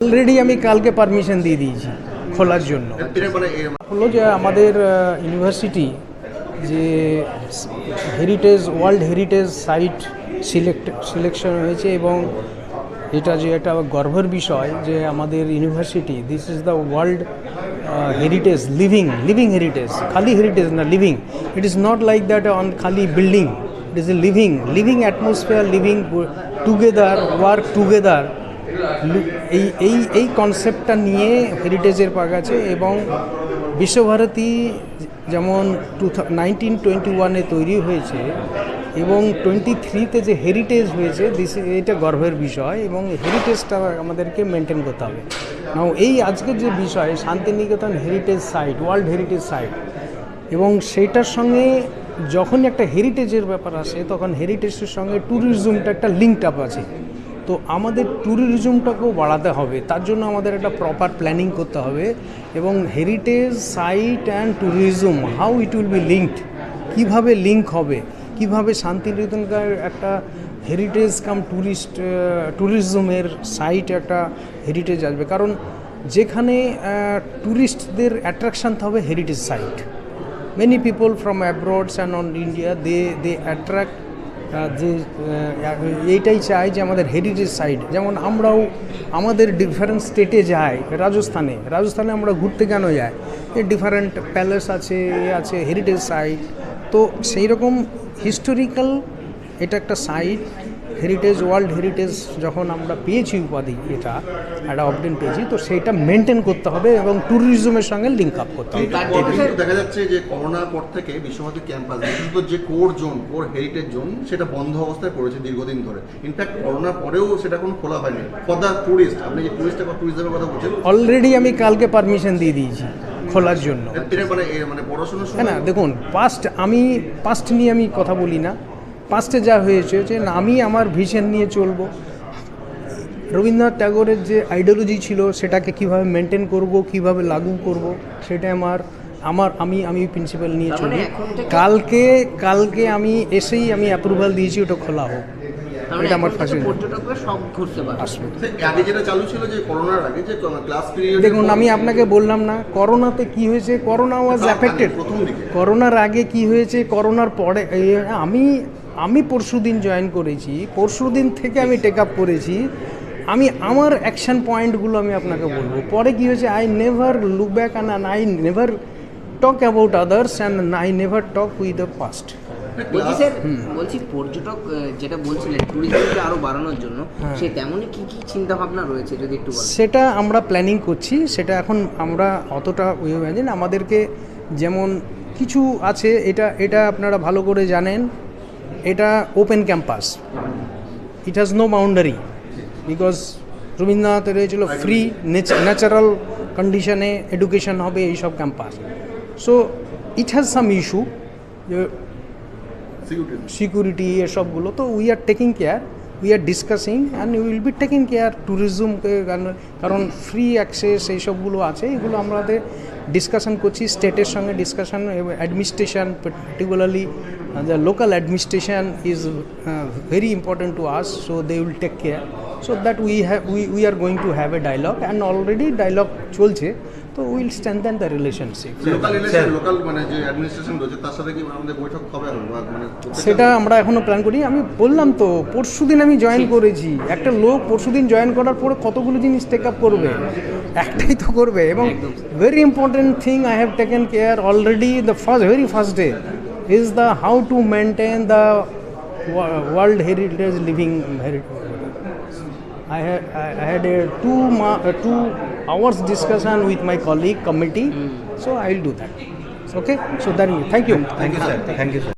Already আমি কালকে permission দিয়ে দিয়েছি খোলার জন্য। হলো যে আমাদের ইউনিভার্সিটি যে heritage world heritage site select selection হয়েছে এবং এটা যে একটা গর্বের বিষয় যে আমাদের university this is the world heritage living living heritage খালি হেরিটেজ না living it is not like that on খালি building it is a living living atmosphere living together work together এই এই এই কনসেপ্টটা নিয়ে হেরিটেজের পাক আছে এবং বিশ্বভারতী যেমন টু নাইনটিন টোয়েন্টি ওয়ানে তৈরি হয়েছে এবং টোয়েন্টি থ্রিতে যে হেরিটেজ হয়েছে দিস এটা গর্বের বিষয় এবং হেরিটেজটা আমাদেরকে মেনটেন করতে হবে। নাও এই আজকের যে বিষয়, Santiniketan heritage site world heritage site এবং সেইটার সঙ্গে যখনই একটা হেরিটেজের ব্যাপার আসে, তখন হেরিটেজের সঙ্গে ট্যুরিজমটা একটা লিঙ্কড আপ আছে। তো আমাদের ট্যুরিজমটাকেও বাড়াতে হবে। তার জন্য আমাদের একটা প্রপার প্ল্যানিং করতে হবে এবং heritage site and tourism how it will be linked কীভাবে লিঙ্ক হবে? কীভাবে শান্তিনিকেতনকার একটা হেরিটেজ কাম ট্যুরিস্ট ট্যুরিজমের সাইট একটা হেরিটেজ আসবে? কারণ যেখানে ট্যুরিস্টদের অ্যাট্রাকশান হবে heritage site many people from abroads and on India they they uh, যে এইটাই চাই যে আমাদের হেরিটেজ সাইড যেমন আমরাও আমাদের ডিফারেন্ট স্টেটে যাই, রাজস্থানে রাজস্থানে আমরা ঘুরতে কেন যাই? ডিফারেন্ট প্যালেস আছে আছে হেরিটেজ সাইট তো সেই রকম হিস্টোরিক্যাল এটা একটা সাইট হেরিটেজ ওয়ার্ল্ড হেরিটেজ যখন আমরা পেয়েছি উপাধি এটা একটা অবডেন পেয়েছি তো সেইটা মেনটেন করতে হবে এবং ট্যুরিজমের সঙ্গে লিঙ্ক আপ করতে হবে। দেখা যাচ্ছে যে করোনার পর থেকে বিশ্বভারতী ক্যাম্পাস বিশেষত যে core zone core heritage zone সেটা বন্ধ অবস্থায় পড়েছে দীর্ঘদিন ধরে। ইনফ্যাক্ট করোনার পরেও সেটা কোনো খোলা হয়নি। ফর দ্য টুরিস্ট আপনি যে টুরিস্ট বা ট্যুরিজমের কথা বলছেন অলরেডি আমি কালকে পারমিশন দিয়ে দিয়েছি খোলার জন্য। মানে মানে হ্যাঁ না দেখুন পাস্ট আমি পাস্ট নিয়ে আমি কথা বলি না। পাস্টে যা হয়েছে যে আমি আমার ভিশন নিয়ে চলবো। রবীন্দ্রনাথ ট্যাগোরের যে আইডিওলজি ছিল সেটাকে কীভাবে মেনটেন করব কীভাবে লাগু করব সেটা আমার আমার আমি আমি প্রিন্সিপাল নিয়ে মানে চলি। কালকে কালকে আমি এসেই আমি অ্যাপ্রুভাল দিয়েছি ওটা খোলা হোক। মানে এটা আমার ফাঁসি পর্যটকরা সব ঘুরতে পারবে। আসবে। আগে যেটা চালু ছিল যে করোনার আগে যে ক্লাস পিরিয়ড দেখুন আমি আপনাকে বললাম না করোনাতে কি হয়েছে? করোনা ওয়াজ অ্যাফেক্টেড করোনার আগে কি হয়েছে? করোনার পরে আমি আমি পরশু দিন জয়েন করেছি পরশু দিন থেকে আমি টেক আপ করেছি। আমি আমার অ্যাকশন পয়েন্টগুলো আমি আপনাকে বলব। পরে কী হয়েছে I never look back and I never talk about others and I never talk with the past বলছি স্যার বলছি পর্যটক যেটা বলছিলেন ট্যুরিজমকে আরও বাড়ানোর জন্য হ্যাঁ। সে তেমনই কি কি চিন্তা ভাবনা রয়েছে যদি একটু সেটা আমরা প্ল্যানিং করছি সেটা এখন আমরা অতটা ইমাজিন আমাদেরকে যেমন কিছু আছে এটা এটা আপনারা ভালো করে জানেন। এটা open campus it has no boundary because রবীন্দ্রনাথের হয়েছিল ফ্রি ন্যাচারাল কন্ডিশনে এডুকেশন হবে এইসব campus so it has some issue security security এসবগুলো তো we are taking care we are discussing and will be taking care ট্যুরিজমকে কারণ ফ্রি অ্যাক্সেস এইসবগুলো আছে এগুলো আমাদের ডিসকাশন করছি স্টেটের সঙ্গে discussion administration particularly the local administration is very important to us so they will take care so that we have we we are going to have a dialogue and already dialogue চলছে তো will strengthen the relationship local election local মানে যে administration রয়েছে তার সাথে কি আমাদের বৈঠক হবে এখন? বা মানে প্রত্যেকটা- সেটা আমরা এখনও প্ল্যান করি আমি বললাম তো পরশুদিন আমি জয়েন করেছি। একটা লোক পরশুদিন জয়েন করার পরে কতগুলো জিনিস টেক আপ করবে? একটাই তো করবে এবং very important thing I have taken care already the first very first day is the how to maintain the World Heritage Living Heritage. I had, I had a two, uh, two hours discussion with my colleague committee, mm. so I'll do that. Okay, so then thank you. Thank you, sir. Thank you, sir.